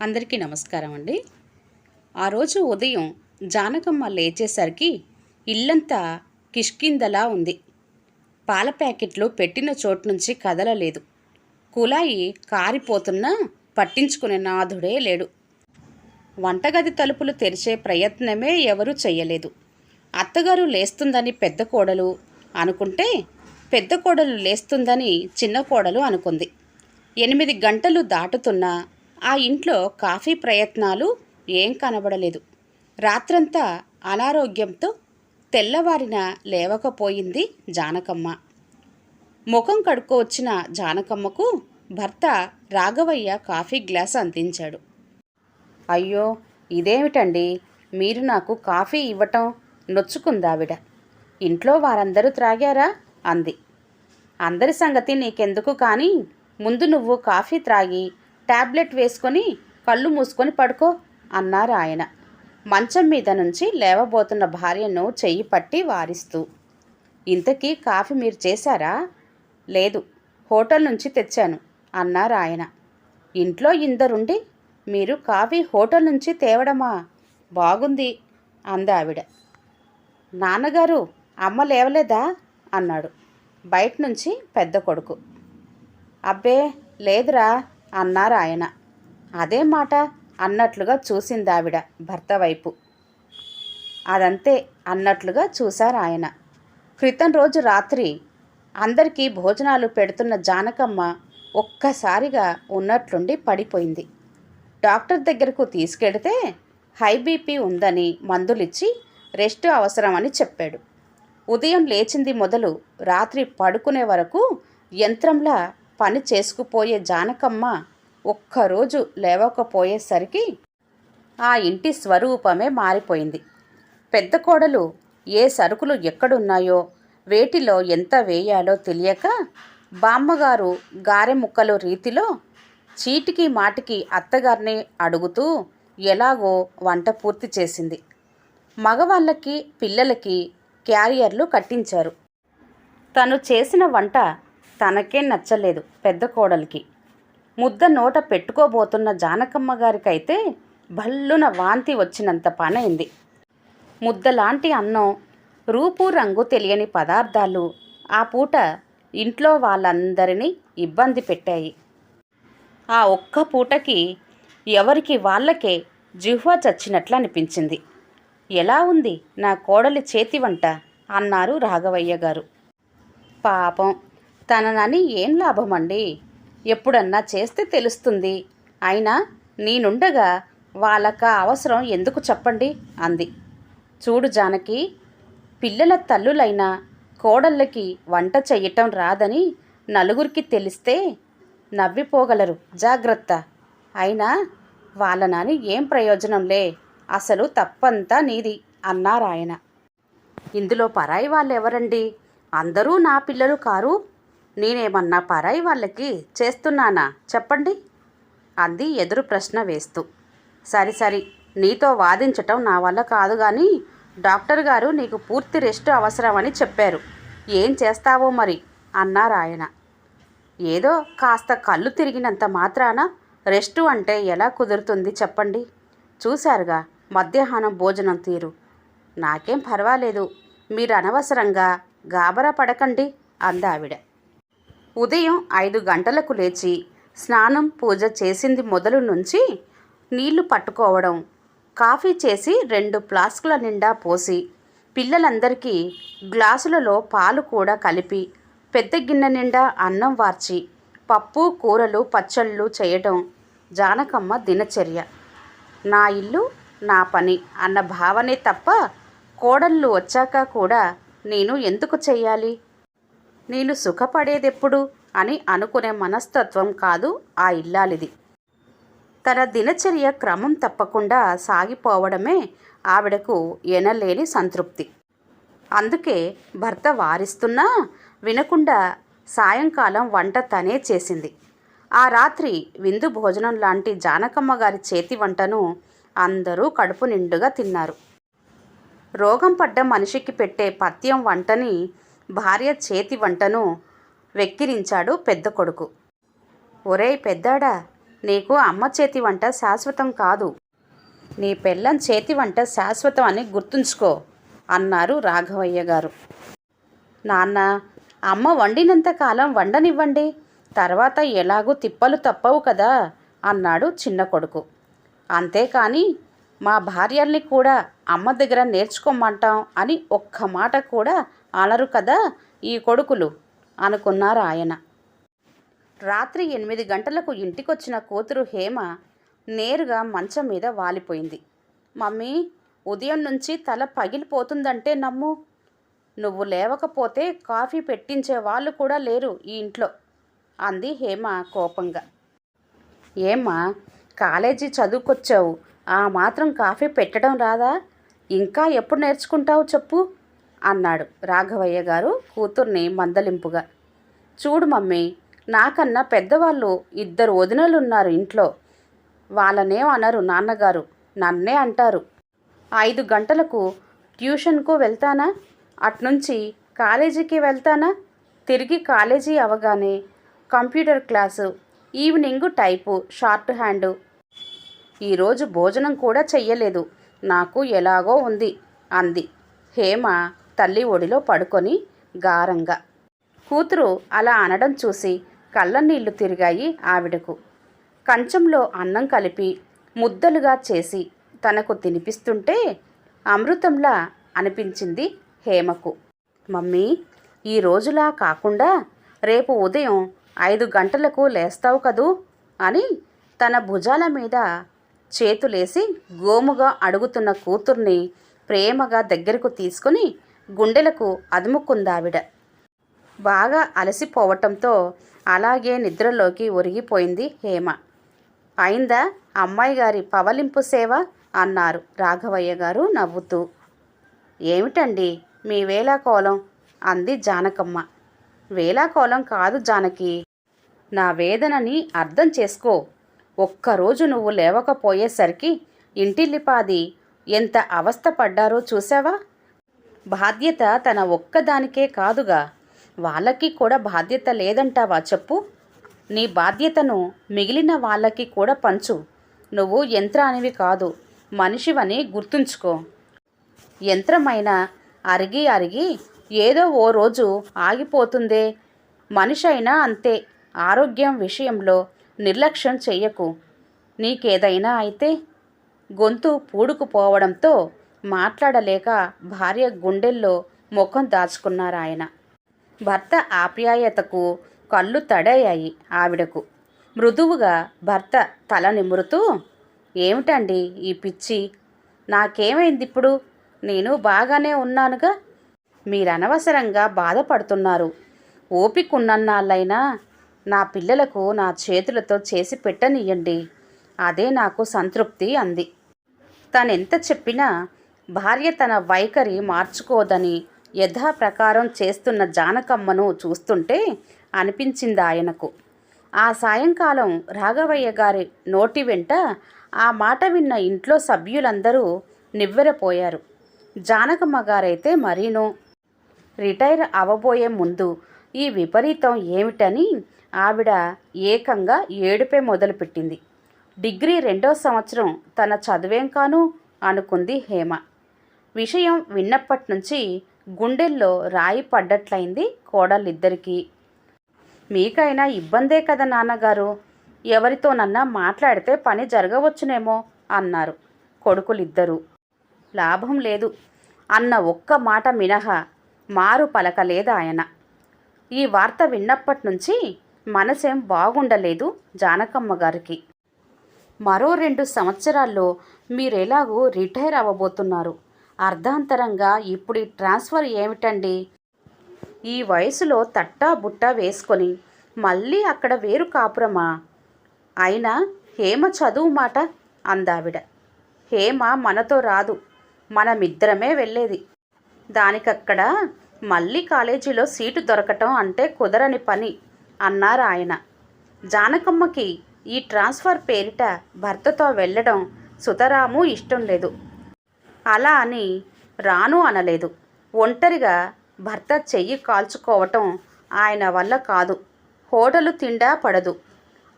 అందరికీ నమస్కారం అండి. ఆ రోజు ఉదయం జానకమ్మ లేచేసరికి ఇల్లంతా కిష్కిందలా ఉంది. పాల ప్యాకెట్లు పెట్టిన చోటు నుంచి కదలలేదు. కులాయి కారిపోతున్నా పట్టించుకునే నాథుడే లేడు. వంటగది తలుపులు తెరిచే ప్రయత్నమే ఎవరూ చేయలేదు అత్తగారు లేస్తుందని పెద్ద కోడలు అనుకుంటే పెద్ద కోడలు లేస్తుందని చిన్న కోడలు అనుకుంది. ఎనిమిది గంటలు దాటుతున్నా ఆ ఇంట్లో కాఫీ ప్రయత్నాలు ఏం కనబడలేదు. రాత్రంతా అనారోగ్యంతో తెల్లవారిన లేవకపోయింది జానకమ్మ. ముఖం కడుక్కో వచ్చిన జానకమ్మకు భర్త రాఘవయ్య కాఫీ గ్లాస్ అందించాడు. అయ్యో ఇదేమిటండి? మీరు నాకు కాఫీ ఇవ్వటం నొచ్చుకుందావిడ. ఇంట్లో వారందరూ త్రాగారా? అంది. అందరి సంగతి నీకెందుకు కానీ ముందు నువ్వు కాఫీ త్రాగి ట్యాబ్లెట్ వేసుకొని కళ్ళు మూసుకొని పడుకో అన్నారు ఆయన. మంచం మీద నుంచి లేవబోతున్న భార్యను చెయ్యి పట్టి వారిస్తూ ఇంతకీ కాఫీ మీరు చేశారా? లేదు హోటల్ నుంచి తెచ్చాను అన్నారు ఆయన. ఇంట్లో ఇందరుండి మీరు కాఫీ హోటల్ నుంచి తేవడమా? బాగుంది అందావిడ ఆవిడ. నాన్నగారు అమ్మ లేవలేదా? అన్నాడు బయట నుంచి పెద్ద కొడుకు. అబ్బే లేదురా అన్నారు ఆయన. అదే మాట అన్నట్లుగా చూసింది ఆవిడ భర్త వైపు. అదంతే అన్నట్లుగా చూశారు ఆయన. క్రితం రోజు రాత్రి అందరికీ భోజనాలు పెడుతున్న జానకమ్మ ఒక్కసారిగా ఉన్నట్లుండి పడిపోయింది. డాక్టర్ దగ్గరకు తీసుకెడితే హై బీపీ ఉందని మందులిచ్చి రెస్ట్ అవసరమని చెప్పాడు. ఉదయం లేచింది మొదలు రాత్రి పడుకునే వరకు యంత్రంలా పని చేసుకుపోయే జానకమ్మ ఒక్కరోజు లేవకపోయేసరికి ఆ ఇంటి స్వరూపమే మారిపోయింది. పెద్ద కోడలు ఏ సరుకులు ఎక్కడున్నాయో వేటిలో ఎంత వేయాలో తెలియక బామ్మగారు గారె ముక్కలు రీతిలో చీటికి మాటికి అత్తగారిని అడుగుతూ ఎలాగో వంట పూర్తి చేసింది. మగవాళ్ళకి పిల్లలకి క్యారియర్లు కట్టించారు. తను చేసిన వంట తనకే నచ్చలేదు పెద్ద కోడలికి. ముద్ద నోట పెట్టుకోబోతున్న జానకమ్మ గారికైతే భల్లున వాంతి వచ్చినంత పనైంది. ముద్దలాంటి అన్నం రూపు రంగు తెలియని పదార్థాలు ఆ పూట ఇంట్లో వాళ్ళందరినీ ఇబ్బంది పెట్టాయి. ఆ ఒక్క పూటకి ఎవరికి వాళ్ళకే జిహ్వ చచ్చినట్లు అనిపించింది ఎలా ఉంది నా కోడలి చేతి వంట అన్నారు రాఘవయ్య గారు. పాపం తననని ఏం లాభమండి? ఎప్పుడన్నా చేస్తే తెలుస్తుంది. అయినా నేనుండగా వాళ్ళక అవసరం ఎందుకు చెప్పండి? అంది. చూడు జానకి పిల్లల తల్లులైన కోడళ్ళకి వంట చెయ్యటం రాదని నలుగురికి తెలిస్తే నవ్విపోగలరు. జాగ్రత్త. అయినా వాళ్ళనని ఏం ప్రయోజనంలే? అసలు తప్పంతా నీది అన్నారాయన. ఇందులో పరాయి వాళ్ళు ఎవరండి అందరూ నా పిల్లలు కారు. నేనేమన్నా పరాయి వాళ్ళకి చేస్తున్నానా? చెప్పండి. అంది ఎదురు ప్రశ్న వేస్తూ. సరి సరి నీతో వాదించటం నా వల్ల కాదు కానీ డాక్టర్ గారు నీకు పూర్తి రెస్ట్ అవసరమని చెప్పారు. ఏం చేస్తావో మరి? అన్నారు ఆయన. ఏదో కాస్త కళ్ళు తిరిగినంత మాత్రాన రెస్టు అంటే ఎలా కుదురుతుంది చెప్పండి. చూశారుగా మధ్యాహ్నం భోజనం తీరు. నాకేం పర్వాలేదు మీరు అనవసరంగా గాబరా పడకండి అందావిడ. ఉదయం ఐదు గంటలకు లేచి స్నానం పూజ చేసింది మొదలు నుంచి నీళ్ళు పట్టుకోవడం కాఫీ చేసి రెండు ఫ్లాస్కుల నిండా పోసి పిల్లలందరికీ గ్లాసులలో పాలు కూడా కలిపి పెద్ద గిన్నె నిండా అన్నం వార్చి పప్పు కూరలు పచ్చళ్ళు చేయటం జానకమ్మ దినచర్య. నా ఇల్లు నా పని అన్న భావనే తప్ప కోడళ్ళు వచ్చాక కూడా నేను ఎందుకు చెయ్యాలి? నేను సుఖపడేదెప్పుడు? అని అనుకునే మనస్తత్వం కాదు ఆ ఇల్లాలిది. తన దినచర్య క్రమం తప్పకుండా సాగిపోవడమే ఆవిడకు ఎనలేని సంతృప్తి. అందుకే భర్త వారిస్తున్నా వినకుండా సాయంకాలం వంట తనే చేసింది. ఆ రాత్రి విందు భోజనం లాంటి జానకమ్మ గారి చేతి వంటను అందరూ కడుపు నిండుగా తిన్నారు. రోగం పడ్డ మనిషికి పెట్టే పథ్యం వంటని భార్య చేతి వంటను వెక్కిరించాడు పెద్ద కొడుకు. ఒరేయ్ పెద్దాడా నీకు అమ్మ చేతి వంట శాశ్వతం కాదు. నీ పెళ్ళం చేతి వంట శాశ్వతం అని గుర్తుంచుకో అన్నారు రాఘవయ్య గారు. నాన్న అమ్మ వండినంత కాలం వండనివ్వండి తర్వాత ఎలాగూ తిప్పలు తప్పవు కదా అన్నాడు చిన్న కొడుకు. అంతేకాని మా భార్యల్ని కూడా అమ్మ దగ్గర నేర్చుకోమంటాం అని ఒక్క మాట కూడా అనరు కదా ఈ కొడుకులు. అనుకున్నారు ఆయన. రాత్రి ఎనిమిది గంటలకు ఇంటికొచ్చిన కూతురు హేమ నేరుగా మంచం మీద వాలిపోయింది. మమ్మీ ఉదయం నుంచి తల పగిలిపోతుందంటే నమ్ము. నువ్వు లేవకపోతే కాఫీ పెట్టించే వాళ్ళు కూడా లేరు ఈ ఇంట్లో అంది హేమ కోపంగా. ఏమ్మా కాలేజీ చదువుకొచ్చావు. ఆ మాత్రం కాఫీ పెట్టడం రాదా? ఇంకా ఎప్పుడు నేర్చుకుంటావు చెప్పు. అన్నాడు రాఘవయ్య గారు కూతుర్ని మందలింపుగా. చూడు మమ్మీ నాకన్నా పెద్దవాళ్ళు ఇద్దరు వదినలున్నారు ఇంట్లో. వాళ్ళనేం అనరు నాన్నగారు నన్నే అంటారు. ఐదు గంటలకు ట్యూషన్కు వెళ్తానా? అట్నుంచి కాలేజీకి వెళ్తానా? తిరిగి కాలేజీ అవగానే computer class evening type shorthand. ఈరోజు భోజనం కూడా చెయ్యలేదు. నాకు ఎలాగో ఉంది అంది. హేమ తల్లి ఒడిలో పడుకొని గారంగా. కూతురు అలా అనడం చూసి కళ్ళ నీళ్ళు తిరిగాయి ఆవిడకు. కంచంలో అన్నం కలిపి ముద్దలుగా చేసి తనకు తినిపిస్తుంటే అమృతంలా అనిపించింది హేమకు. మమ్మీ ఈ రోజులా కాకుండా రేపు ఉదయం ఐదు గంటలకు లేస్తావు కదూ అని తన భుజాల మీద చేతులేసి గోముగా అడుగుతున్న కూతుర్ని ప్రేమగా దగ్గరకు తీసుకుని గుండెలకు అదుముకుందావిడ. బాగా అలసిపోవటంతో అలాగే నిద్రలోకి ఒరిగిపోయింది హేమ. అయిందా? అమ్మాయి గారి పవలింపు సేవ? అన్నారు రాఘవయ్య గారు నవ్వుతూ. ఏమిటండి? మీ వేలాకోలం అంది జానకమ్మ. వేలాకోలం కాదు జానకి. నా వేదనని అర్థం చేసుకో. ఒక్కరోజు నువ్వు లేవకపోయేసరికి ఇంటిల్లిపాది ఎంత అవస్థ పడ్డారో చూసావా బాధ్యత తన ఒక్కదానికే కాదుగా. వాళ్ళకి కూడా బాధ్యత లేదంటావా చెప్పు. నీ బాధ్యతను మిగిలిన వాళ్ళకి కూడా పంచు. నువ్వు యంత్రానివి కాదు మనిషివని గుర్తుంచుకో. యంత్రమైన అరిగి అరిగి ఏదో ఓ రోజు ఆగిపోతుందే. మనిషి అయినా అంతే ఆరోగ్యం విషయంలో నిర్లక్ష్యం చెయ్యకు. నీకేదైనా అయితే గొంతు పూడుకుపోవడంతో మాట్లాడలేక భార్య గుండెల్లో ముఖం దాచుకున్నారాయన. భర్త ఆప్యాయతకు కళ్ళు తడయ్యాయి ఆవిడకు. మృదువుగా భర్త తల నిమురుతూ ఏమిటండి ఈ పిచ్చి? నాకేమైంది ఇప్పుడు నేను బాగానే ఉన్నానుగా? మీరనవసరంగా బాధపడుతున్నారు. ఓపికన్నన్నాళ్ళైనా నా పిల్లలకు నా చేతులతో చేసి పెట్టనియండి అదే నాకు సంతృప్తి అంది. తనెంత చెప్పినా భార్య తన వైఖరి మార్చుకోదని యథాప్రకారం చేస్తున్న జానకమ్మను చూస్తుంటే అనిపించింది ఆయనకు. ఆ సాయంకాలం రాఘవయ్య గారి నోటి వెంట ఆ మాట విన్న ఇంట్లో సభ్యులందరూ నివ్వెరపోయారు. జానకమ్మ గారైతే మరీనో రిటైర్ అవ్వబోయే ముందు ఈ విపరీతం ఏమిటని ఆవిడ ఏకంగా ఏడుపే మొదలుపెట్టింది. డిగ్రీ రెండో సంవత్సరం తన చదివేం కాను అనుకుంది హేమ. విషయం విన్నప్పటి నుంచి గుండెల్లో రాయి పడ్డట్లయింది కోడలిద్దరికీ మీకైనా ఇబ్బందే కదా నాన్నగారు? ఎవరితోనన్నా మాట్లాడితే పని జరగవచ్చునేమో అన్నారు కొడుకులిద్దరూ. లాభం లేదు. అన్న ఒక్క మాట మినహా మారు పలకలేదు ఆయన. ఈ వార్త విన్నప్పటి నుంచి మనసేం బాగుండలేదు జానకమ్మ గారికి. మరో రెండు సంవత్సరాల్లో మీరెలాగూ రిటైర్ అవ్వబోతున్నారు? అర్ధాంతరంగా ఇప్పుడు ఈ ట్రాన్స్ఫర్ ఏమిటండి? ఈ వయసులో తట్టా బుట్టా వేసుకొని మళ్ళీ అక్కడ వేరు కాపురమా? అయినా హేమ చదువు మాట అందావిడ. హేమ మనతో రాదు. మనమిద్దరమే వెళ్ళేది. దానికక్కడ మళ్ళీ కాలేజీలో సీటు దొరకటం అంటే కుదరని పని అన్నారు ఆయన. జానకమ్మకి ఈ ట్రాన్స్ఫర్ పేరిట భర్తతో వెళ్ళడం సుతరాము ఇష్టం లేదు. అలా అని రాను అనలేదు. ఒంటరిగా భర్త చెయ్యి కాల్చుకోవటం ఆయన వల్ల కాదు. హోటలు తిండా పడదు.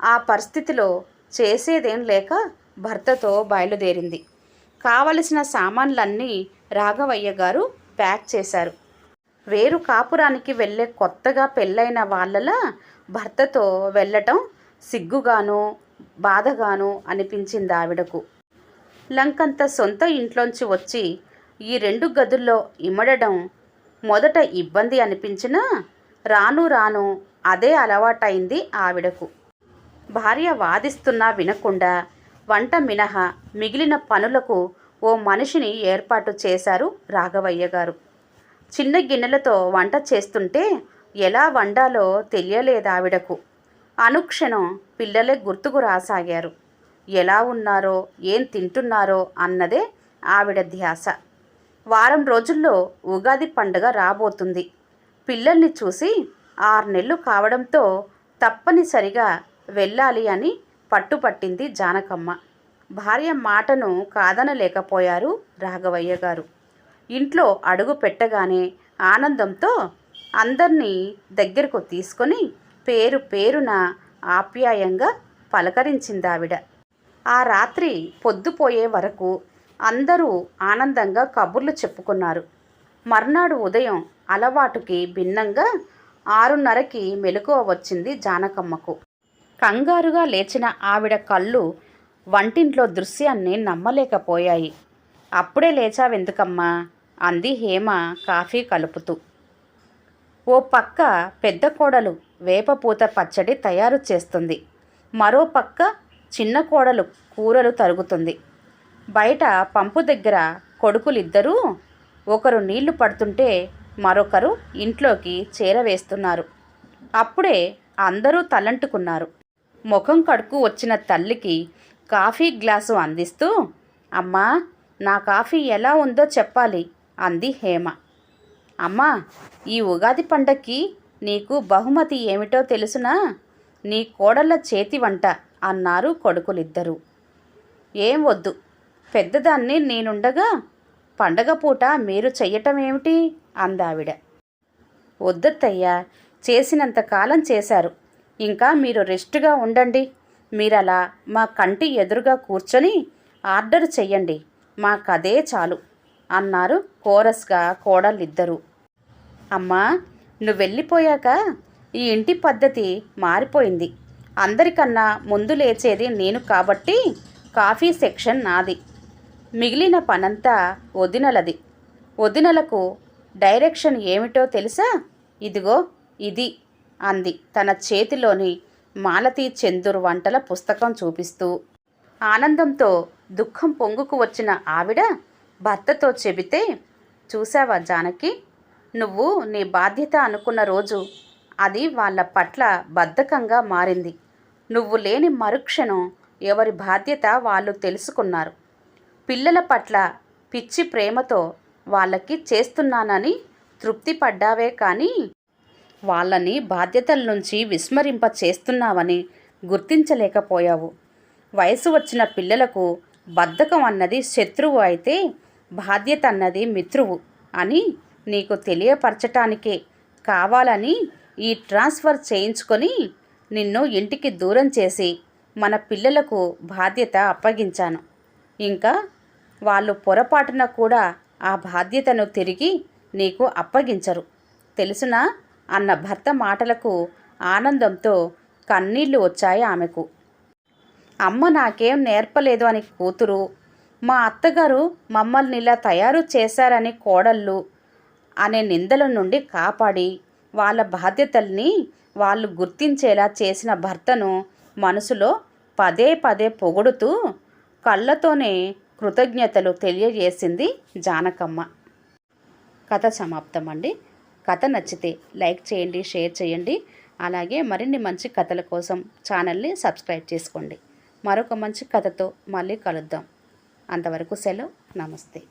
ఆ పరిస్థితిలో చేసేదేం లేక భర్తతో బయలుదేరింది. కావలసిన సామాన్లన్నీ రాఘవయ్య గారు ప్యాక్ చేశారు. వేరు కాపురానికి వెళ్ళే కొత్తగా పెళ్ళైన వాళ్ళలా భర్తతో వెళ్ళటం సిగ్గుగాను బాధగాను అనిపించింది ఆవిడకు లంకంత సొంత ఇంట్లోంచి వచ్చి ఈ రెండు గదుల్లో ఇమడడం మొదట ఇబ్బంది అనిపించినా రాను రాను అదే అలవాటైంది ఆవిడకు. భార్య వాదిస్తున్నా వినకుండా వంట మినహా మిగిలిన పనులకు ఓ మనిషిని ఏర్పాటు చేశారు రాఘవయ్య గారు. చిన్న గిన్నెలతో వంట చేస్తుంటే ఎలా వండాలో తెలియలేదావిడకు. అనుక్షణం పిల్లలే గుర్తుకు రాసాగారు. ఎలా ఉన్నారో ఏం తింటున్నారో అన్నదే ఆవిడ ధ్యాస. వారం రోజుల్లో ఉగాది పండుగ రాబోతుంది. పిల్లల్ని చూసి ఆరు నెలలు కావడంతో తప్పనిసరిగా వెళ్ళాలి అని పట్టుపట్టింది జానకమ్మ. భార్య మాటను కాదనలేకపోయారు రాఘవయ్య గారు. ఇంట్లో అడుగు పెట్టగానే ఆనందంతో అందరినీ దగ్గరకు తీసుకొని పేరు పేరున ఆప్యాయంగా పలకరించిందావిడ. ఆ రాత్రి పొద్దుపోయే వరకు అందరూ ఆనందంగా కబుర్లు చెప్పుకున్నారు. మర్నాడు ఉదయం అలవాటుకి భిన్నంగా ఆరున్నరకి మెలకువ వచ్చింది జానకమ్మకు. కంగారుగా లేచిన ఆవిడ కళ్ళు వంటింట్లో దృశ్యాన్ని నమ్మలేకపోయాయి. అప్పుడే లేచావెందుకమ్మా? అంది హేమ కాఫీ కలుపుతూ. ఓ పక్క పెద్ద కోడలు వేపపూత పచ్చడి తయారు చేస్తుంది. మరో పక్క చిన్న కోడలు కూరలు తరుగుతుంది. బయట పంపు దగ్గర కొడుకులిద్దరూ ఒకరు నీళ్ళు పడుతుంటే మరొకరు ఇంట్లోకి చేరవేస్తున్నారు. అప్పుడే అందరూ తలంటుకున్నారు. ముఖం కడుకు వచ్చిన తల్లికి కాఫీ గ్లాసు అందిస్తూ అమ్మా నా కాఫీ ఎలా ఉందో చెప్పాలి అంది హేమ. అమ్మా ఈ ఉగాది పండక్కి నీకు బహుమతి ఏమిటో తెలుసునా? నీ కోడళ్ళ చేతి వంట అన్నారు కొడుకులిద్దరూ. ఏం వద్దు పెద్దదాన్ని నేనుండగా పండగ పూట మీరు చెయ్యటం ఏమిటి అందావిడ. వద్దత్తయ్యా చేసినంత కాలం చేశారు. ఇంకా మీరు రెస్ట్గా ఉండండి. మీరలా మా కంటి ఎదురుగా కూర్చొని ఆర్డర్ చెయ్యండి. మాకదే చాలు అన్నారు కోరస్గా కోడలిద్దరూ అమ్మా నువ్వు వెళ్ళిపోయాక ఈ ఇంటి పద్ధతి మారిపోయింది. అందరికన్నా ముందు లేచేది నేను కాబట్టి కాఫీ సెక్షన్ నాది. మిగిలిన పనంతా వదినలది. వదినలకు డైరెక్షన్ ఏమిటో తెలుసా? ఇదిగో ఇది అంది తన చేతిలోని మాలతీ చందూర్ వంటల పుస్తకం చూపిస్తూ. ఆనందంతో దుఃఖం పొంగుకు వచ్చిన ఆవిడ భర్తతో చెబితే చూసావా జానకి? నువ్వు నీ బాధ్యత అనుకున్న రోజు అది వాళ్ళ పట్ల బద్ధకంగా మారింది. నువ్వు లేని మరుక్షణం ఎవరి బాధ్యత వాళ్ళు తెలుసుకున్నారు. పిల్లల పట్ల పిచ్చి ప్రేమతో వాళ్ళకి చేస్తున్నానని తృప్తి పడ్డావే కానీ వాళ్ళని బాధ్యతల నుంచి విస్మరింప చేస్తున్నావని గుర్తించలేకపోయావు. వయసు వచ్చిన పిల్లలకు బద్ధకం అన్నది శత్రువు అయితే బాధ్యత అన్నది మిత్రువు అని నీకు తెలియపరచటానికే కావాలని ఈ ట్రాన్స్ఫర్ చేయించుకొని నిన్ను ఇంటికి దూరం చేసి మన పిల్లలకు బాధ్యత అప్పగించాను. ఇంకా వాళ్ళు పొరపాటున కూడా ఆ బాధ్యతను తిరిగి నీకు అప్పగించరు. తెలుసునా? అన్న భర్త మాటలకు ఆనందంతో కన్నీళ్ళు వచ్చాయి ఆమెకు. అమ్మ నాకేం నేర్పలేదు అని కూతురు మా అత్తగారు మమ్మల్ని ఇలా తయారు చేశారని కోడళ్ళు అనే నిందల నుండి కాపాడి వాళ్ళ బాధ్యతల్ని వాళ్ళు గుర్తించేలా చేసిన భర్తను మనసులో పదే పదే పొగుడుతూ కళ్ళతోనే కృతజ్ఞతలు తెలియజేసింది జానకమ్మ. కథ సమాప్తం అండి కథ నచ్చితే లైక్ చేయండి షేర్ చేయండి. అలాగే మరిన్ని మంచి కథల కోసం ఛానల్ని సబ్స్క్రైబ్ చేసుకోండి. మరొక మంచి కథతో మళ్ళీ కలుద్దాం. అంతవరకు సెలవు. నమస్తే.